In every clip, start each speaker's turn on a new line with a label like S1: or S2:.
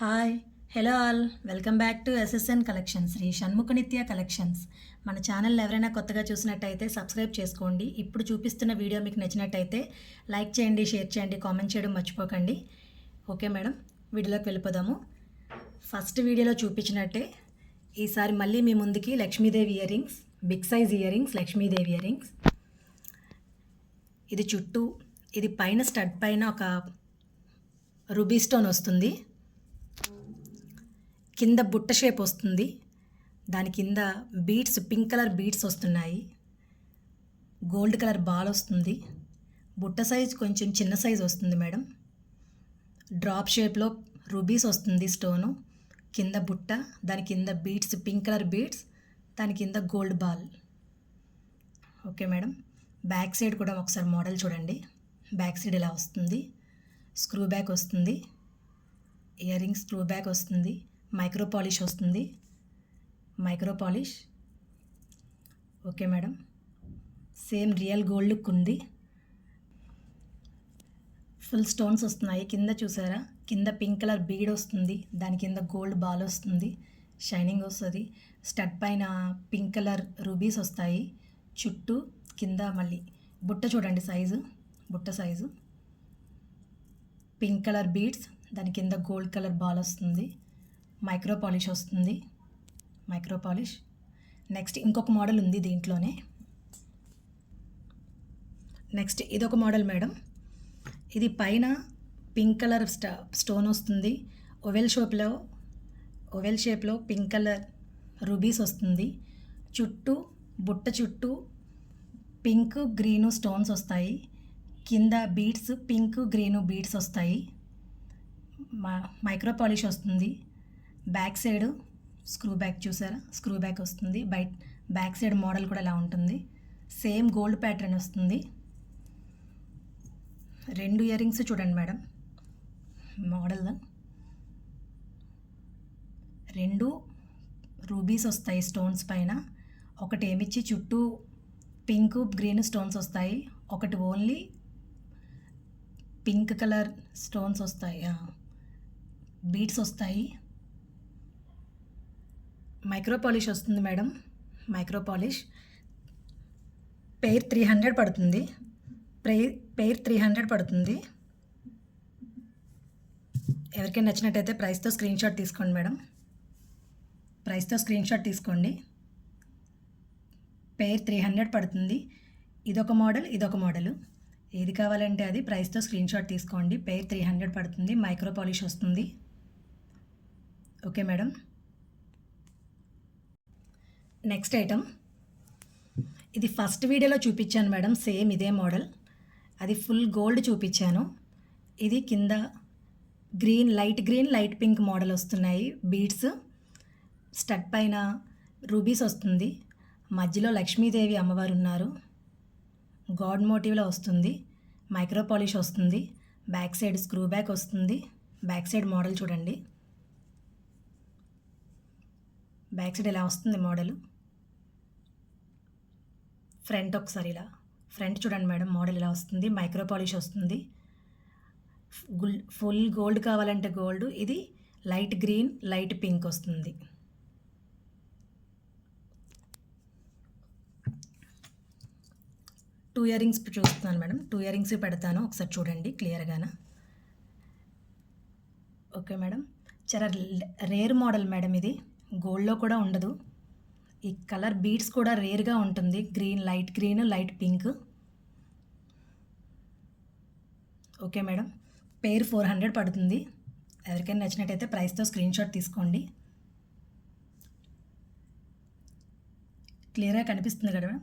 S1: Hi hello all. Welcome back to SSN collections Shri Shanmukhanitya collections. మన channel ఎవరైనా కొత్తగా చూసినట్టయితే సబ్స్క్రైబ్ చేసుకోండి. ఇప్పుడు చూపిస్తున్న వీడియో మీకు నచ్చినట్టయితే లైక్ చేయండి షేర్ చేయండి కామెంట్ చేయడం మర్చిపోకండి. ఓకే మేడం వీడియోలోకి వెళ్ళిపోదాము. ఫస్ట్ వీడియోలో చూపించినట్టే ఈసారి మళ్ళీ మీ ముందుకి Lakshmidevi ear rings big size ear rings Lakshmidevi ear rings. ఇది చుట్టూ ఇది పైన స్టడ్ పైన ఒక రుబీ స్టోన్ వస్తుంది. కింద బుట్ట షేప్ వస్తుంది. దాని కింద బీడ్స్ పింక్ కలర్ బీడ్స్ వస్తున్నాయి. గోల్డ్ కలర్ బాల్ వస్తుంది. బుట్ట సైజ్ కొంచెం చిన్న సైజ్ వస్తుంది మేడం డ్రాప్ షేప్లో రూబీస్ వస్తుంది స్టోను కింద బుట్ట దాని కింద బీడ్స్ పింక్ కలర్ బీడ్స్ దాని కింద gold ball okay madam back side కూడా ఒకసారి మోడల్ చూడండి. బ్యాక్ సైడ్ ఇలా వస్తుంది? స్క్రూ బ్యాక్ వస్తుంది. ఇయర్ రింగ్ స్క్రూ బ్యాక్ వస్తుంది. మైక్రో పాలిష్ వస్తుంది. Micro polish okay madam. Same real gold look ఉంది. ఫుల్ స్టోన్స్ వస్తున్నాయి. కింద చూసారా? కింద పింక్ కలర్ బీడ్ వస్తుంది. దాని కింద గోల్డ్ బాల్ వస్తుంది. షైనింగ్ వస్తుంది. స్టడ్ పైన పింక్ కలర్ రూబీస్ వస్తాయి. చుట్టూ కింద మళ్ళీ బుట్ట చూడండి సైజు. బుట్ట సైజు. Pink colour beads. దాని కింద గోల్డ్ కలర్ బాల్ వస్తుంది. మైక్రో పాలిష్ వస్తుంది. మైక్రో పాలిష్ నెక్స్ట్ ఇంకొక మోడల్ ఉంది దీంట్లోనే. నెక్స్ట్ ఇదొక మోడల్ మేడం. ఇది పైన పింక్ కలర్ స్టా స్టోన్ వస్తుంది. ఓవెల్ షేప్లో ఓవెల్ షేప్లో పింక్ కలర్ రూబీస్ వస్తుంది. చుట్టూ బుట్ట చుట్టూ పింక్ గ్రీను స్టోన్స్ వస్తాయి. కింద బీడ్స్ పింక్ గ్రీను బీడ్స్ వస్తాయి. మైక్రో పాలిష్ వస్తుంది. బ్యాక్ సైడ్ స్క్రూ బ్యాక్ చూసారా? స్క్రూ బ్యాక్ వస్తుంది. బయట బ్యాక్ సైడ్ మోడల్ కూడా ఇలా ఉంటుంది. సేమ్ గోల్డ్ ప్యాటర్న్ వస్తుంది. రెండు ఇయర్ రింగ్స్ చూడండి మేడం. మోడల్. రెండు రూబీస్ వస్తాయి స్టోన్స్ పైన. ఒకటి ఏమిచ్చి చుట్టూ పింక్ గ్రీన్ స్టోన్స్ వస్తాయి. ఒకటి ఓన్లీ పింక్ కలర్ స్టోన్స్ వస్తాయి. బీట్స్ వస్తాయి. మైక్రో పాలిష్ వస్తుంది madam. Micro polish pair three hundred పడుతుంది. పెయిర్ పెయిర్ త్రీ హండ్రెడ్ పడుతుంది. ఎవరికైనా నచ్చినట్టయితే ప్రైస్తో స్క్రీన్ షాట్ తీసుకోండి మేడం. ప్రైస్తో స్క్రీన్ షాట్ తీసుకోండి. పెయిర్ త్రీ హండ్రెడ్ పడుతుంది. ఇదొక మోడల్ ఇదొక మోడల్. ఏది కావాలంటే అది ప్రైస్తో స్క్రీన్ షాట్ తీసుకోండి. పెయిర్ త్రీ హండ్రెడ్ పడుతుంది. మైక్రో పాలిష్ వస్తుంది. Okay madam. నెక్స్ట్ ఐటమ్ ఇది ఫస్ట్ వీడియోలో చూపించాను మేడం సేమ్ ఇదే మోడల్ అది ఫుల్ గోల్డ్ చూపించాను. ఇది కింద green light green light pink model వస్తున్నాయి. బీడ్స్ స్టడ్ పైన రూబీస్ వస్తుంది. మధ్యలో లక్ష్మీదేవి అమ్మవారు ఉన్నారు. గాడ్ మోటివ్లో వస్తుంది. మైక్రో పాలిష్ వస్తుంది. బ్యాక్ సైడ్ స్క్రూ బ్యాక్ వస్తుంది. బ్యాక్ సైడ్ మోడల్ చూడండి. బ్యాక్ సైడ్ ఇలా వస్తుంది మోడల్ ఫ్రంట్ ఒకసారి ఇలా. ఫ్రంట్ చూడండి మేడం మోడల్ ఇలా వస్తుంది మైక్రో పాలిష్ వస్తుంది. గుల్ ఫుల్ గోల్డ్ కావాలంటే గోల్డ్ ఇది లైట్ గ్రీన్ లైట్ పింక్ వస్తుంది. టూ ఇయర్ రింగ్స్ చూస్తున్నాను మేడం టూ ఇయర్ రింగ్స్ పెడతాను ఒకసారి చూడండి క్లియర్గాన. ఓకే మేడం చాలా రేర్ మోడల్ మేడం ఇది గోల్డ్లో కూడా ఉండదు. ఈ కలర్ బీడ్స్ కూడా రేర్గా ఉంటుంది. Green light green light pink. Okay madam. Pair four hundred పడుతుంది. ఎవరికైనా నచ్చినట్టయితే ప్రైస్తో స్క్రీన్ షాట్ తీసుకోండి. క్లియర్గా కనిపిస్తుంది కదా మేడం?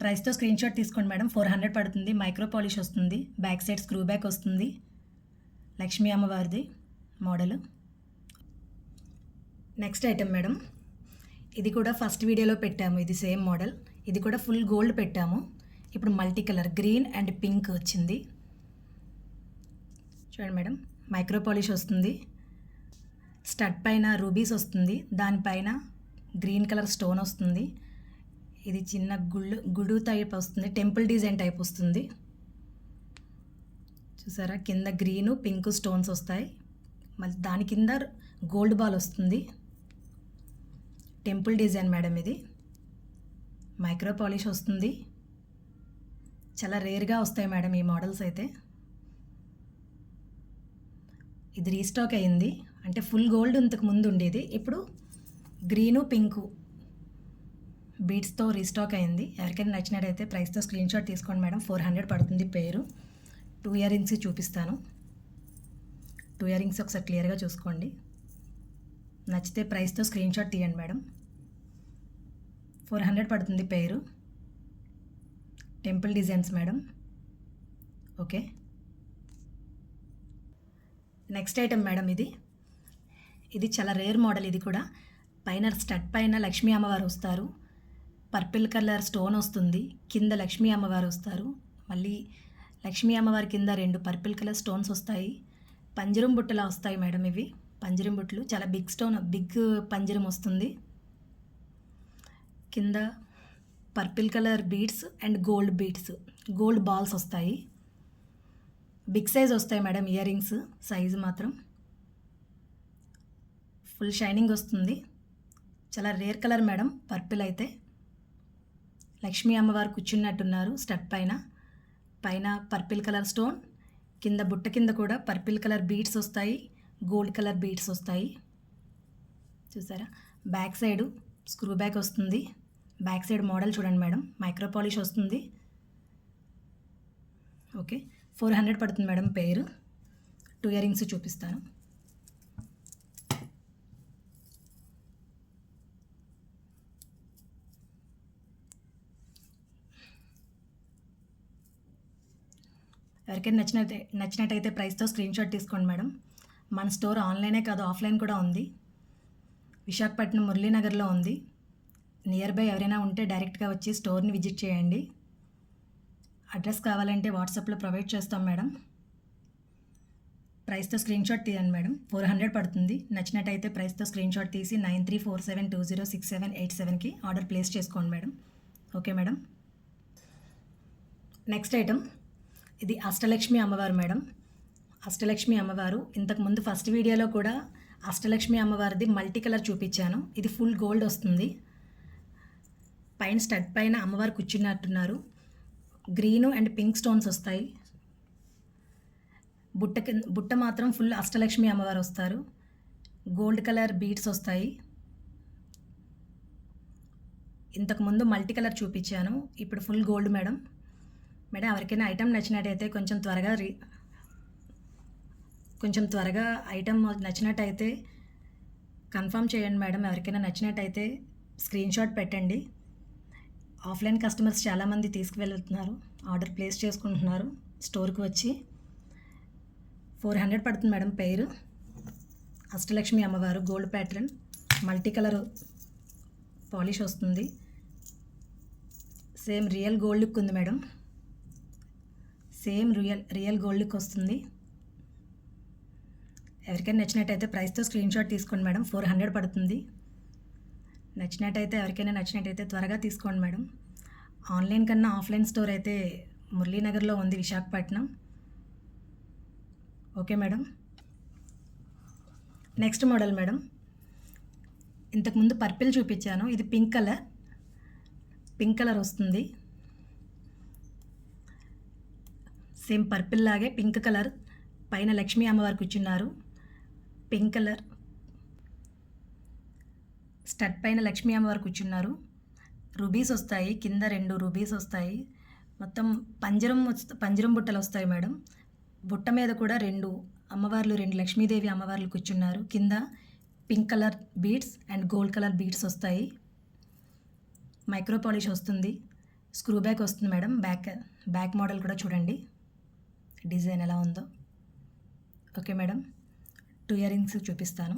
S1: ప్రైస్తో స్క్రీన్ షాట్ తీసుకోండి మేడం. ఫోర్ హండ్రెడ్ పడుతుంది. మైక్రో పాలిష్ వస్తుంది. బ్యాక్ సైడ్ స్క్రూ బ్యాక్ వస్తుంది. లక్ష్మీ అమ్మవారిది మోడల్. నెక్స్ట్ ఐటెం మేడం ఇది కూడా ఫస్ట్ వీడియోలో పెట్టాము. ఇది సేమ్ మోడల్ ఇది కూడా ఫుల్ గోల్డ్ పెట్టాము. ఇప్పుడు multi colour green and pink వచ్చింది. చూడండి మేడం మైక్రో పాలిష్ వస్తుంది. స్టడ్ పైన రూబీస్ వస్తుంది. దానిపైన గ్రీన్ కలర్ స్టోన్ వస్తుంది. ఇది చిన్న గుళ్ళు గుడు టైప్ వస్తుంది. టెంపుల్ డిజైన్ టైప్ వస్తుంది. చూసారా? కింద గ్రీను పింక్ స్టోన్స్ వస్తాయి. మళ్ళీ దాని కింద గోల్డ్ బాల్ వస్తుంది. టెంపుల్ డిజైన్ మేడం ఇది. మైక్రో పాలిష్ వస్తుంది. చాలా రేర్గా వస్తాయి మేడం ఈ మోడల్స్ అయితే. ఇది రీస్టాక్ అయింది అంటే ఫుల్ గోల్డ్ ఇంతకు ముందు ఉండేది. ఇప్పుడు గ్రీను పింకు బీట్స్తో రీస్టాక్ అయింది ఎవరికైనా నచ్చినట్టయితే ప్రైస్తో స్క్రీన్ షాట్ తీసుకోండి మేడం. ఫోర్ హండ్రెడ్ పడుతుంది పేరు. టూ ఇయర్ రింగ్స్ చూపిస్తాను. టూ ఇయర్ రింగ్స్ ఒకసారి క్లియర్గా చూసుకోండి. నచ్చితే ప్రైస్తో స్క్రీన్ షాట్ తీయండి మేడం. ఫోర్ హండ్రెడ్ పడుతుంది pair. Temple designs madam. Okay. Next item madam ఇది. ఇది చాలా రేర్ మోడల్ ఇది కూడా. పైన స్టడ్ పైన లక్ష్మీ అమ్మవారు వస్తారు. పర్పిల్ కలర్ స్టోన్ వస్తుంది. కింద లక్ష్మీ అమ్మవారు వస్తారు. మళ్ళీ లక్ష్మీ అమ్మవారి కింద రెండు పర్పిల్ కలర్ స్టోన్స్ వస్తాయి. పంజరం బుట్టలా వస్తాయి మేడం ఇవి. పంజరం బొట్లు చాలా బిగ్ స్టోన్ బిగ్ పంజరం వస్తుంది. కింద purple colour beads and gold beads gold balls వస్తాయి. బిగ్ సైజ్ వస్తాయి మేడం ఇయర్ రింగ్స్ సైజు మాత్రం. ఫుల్ షైనింగ్ వస్తుంది. చాలా రేర్ కలర్ మేడం పర్పుల్ అయితే. లక్ష్మీ అమ్మవారు కూర్చున్నట్టున్నారు స్టెప్ పైన. పైన పర్పిల్ కలర్ స్టోన్ కింద బుట్ట కింద కూడా పర్పిల్ కలర్ బీడ్స్ వస్తాయి. గోల్డ్ కలర్ బీడ్స్ వస్తాయి. చూసారా? బ్యాక్ సైడ్ స్క్రూ బ్యాక్ వస్తుంది. బ్యాక్ సైడ్ మోడల్ చూడండి మేడం. మైక్రో పాలిష్ వస్తుంది. ఓకే. ఫోర్ హండ్రెడ్ పడుతుంది మేడం పేరు. టూ ఇయర్ రింగ్స్ చూపిస్తాను. ఎవరికైనా నచ్చినట్టే నచ్చినట్టయితే ప్రైస్తో స్క్రీన్ షాట్ తీసుకోండి మేడం. మన స్టోర్ ఆన్లైనే కాదు ఆఫ్లైన్ కూడా ఉంది. విశాఖపట్నం మురళీనగర్లో ఉంది. నియర్ బై ఎవరైనా ఉంటే డైరెక్ట్గా వచ్చి స్టోర్ని విజిట్ చేయండి. అడ్రస్ కావాలంటే వాట్సాప్లో ప్రొవైడ్ చేస్తాం మేడం. ప్రైస్తో స్క్రీన్ షాట్ తీయండి మేడం. ఫోర్ హండ్రెడ్ పడుతుంది. నచ్చినట్టయితే ప్రైస్తో స్క్రీన్ షాట్ తీసి nine three four seven two zero six seven eight సెవెన్కి ఆర్డర్ ప్లేస్ చేసుకోండి madam. Okay madam. Next item. ఇది అష్టలక్ష్మి అమ్మవారు మేడం. అష్టలక్ష్మి అమ్మవారు. ఇంతకుముందు ఫస్ట్ వీడియోలో కూడా అష్టలక్ష్మి అమ్మవారిది మల్టీ కలర్ చూపించాను. ఇది ఫుల్ గోల్డ్ వస్తుంది. పైన స్టడ్ పైన అమ్మవారు కూర్చున్నట్టున్నారు. గ్రీను అండ్ పింక్ స్టోన్స్ వస్తాయి. బుట్ట కింద బుట్ట మాత్రం ఫుల్ అష్టలక్ష్మి అమ్మవారు వస్తారు. గోల్డ్ కలర్ బీడ్స్ వస్తాయి. ఇంతకుముందు మల్టీ కలర్ చూపించాను. ఇప్పుడు ఫుల్ గోల్డ్ మేడం. మేడం ఎవరికైనా ఐటెం నచ్చినట్టయితే కొంచెం త్వరగా రీ కొంచెం త్వరగా ఐటెం నచ్చినట్టయితే కన్ఫర్మ్ చేయండి మేడం. ఎవరికైనా నచ్చినట్టయితే స్క్రీన్ షాట్ పెట్టండి. ఆఫ్లైన్ కస్టమర్స్ చాలామంది తీసుకువెళ్తున్నారు. ఆర్డర్ ప్లేస్ చేసుకుంటున్నారు. స్టోర్కి వచ్చి ఫోర్ హండ్రెడ్ పడుతుంది మేడం పేరు. అష్టలక్ష్మి అమ్మవారు gold pattern. Multi colour polish వస్తుంది. సేమ్ రియల్ గోల్డ్ లుక్ ఉంది madam. Same real real gold look వస్తుంది. ఎవరికైనా నచ్చినట్టయితే ప్రైస్తో స్క్రీన్ షాట్ తీసుకోండి మేడం. ఫోర్ హండ్రెడ్ పడుతుంది. నచ్చినట్టయితే ఎవరికైనా నచ్చినట్టయితే త్వరగా తీసుకోండి మేడం. ఆన్లైన్ కన్నా ఆఫ్లైన్ స్టోర్ అయితే మురళీనగర్లో ఉంది Visakhapatnam. Okay madam. Next model madam. ఇంతకుముందు పర్పిల్ చూపించాను. ఇది పింక్ కలర్. పింక్ కలర్ వస్తుంది. సేమ్ పర్పిల్ లాగే పింక్ కలర్. పైన లక్ష్మీ అమ్మవారు కూర్చున్నారు. Pink colour. స్టడ్ పైన లక్ష్మీ అమ్మవారు కూర్చున్నారు. రూబీస్ వస్తాయి కింద రెండు రూబీస్ వస్తాయి. మొత్తం పంజరం పంజరం బుట్టలు వస్తాయి మేడం. బుట్ట మీద కూడా రెండు అమ్మవార్లు రెండు లక్ష్మీదేవి అమ్మవార్లు కూర్చున్నారు. కింద pink colour beads and gold colour beads వస్తాయి. మైక్రో పాలిష్ వస్తుంది. స్క్రూ బ్యాక్ వస్తుంది మేడం. బ్యాక్ బ్యాక్ మోడల్ కూడా చూడండి. డిజైన్ ఎలా ఉందో. Okay madam. Two ear rings చూపిస్తాను.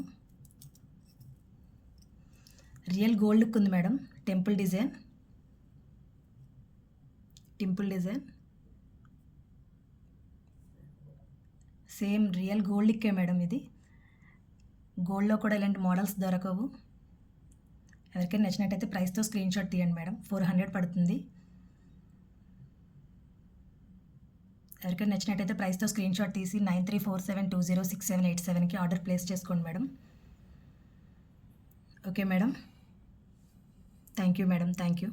S1: రియల్ గోల్డ్ లుక్ ఉంది madam temple design. Temple design. Same real gold madam ఇది. గోల్డ్లో కూడా ఇలాంటి మోడల్స్ దొరకవు. ఎవరికైనా నచ్చినట్టయితే ప్రైస్తో స్క్రీన్ షాట్ తీయండి మేడం. ఫోర్ హండ్రెడ్ పడుతుంది. ఎవరికైనా నచ్చినట్టయితే ప్రైస్తో స్క్రీన్ షాట్ తీసి nine three four seven two zero six seven eight సెవెన్కి ఆర్డర్ ప్లేస్ చేసుకోండి madam. Okay madam. Thank you madam. Thank you.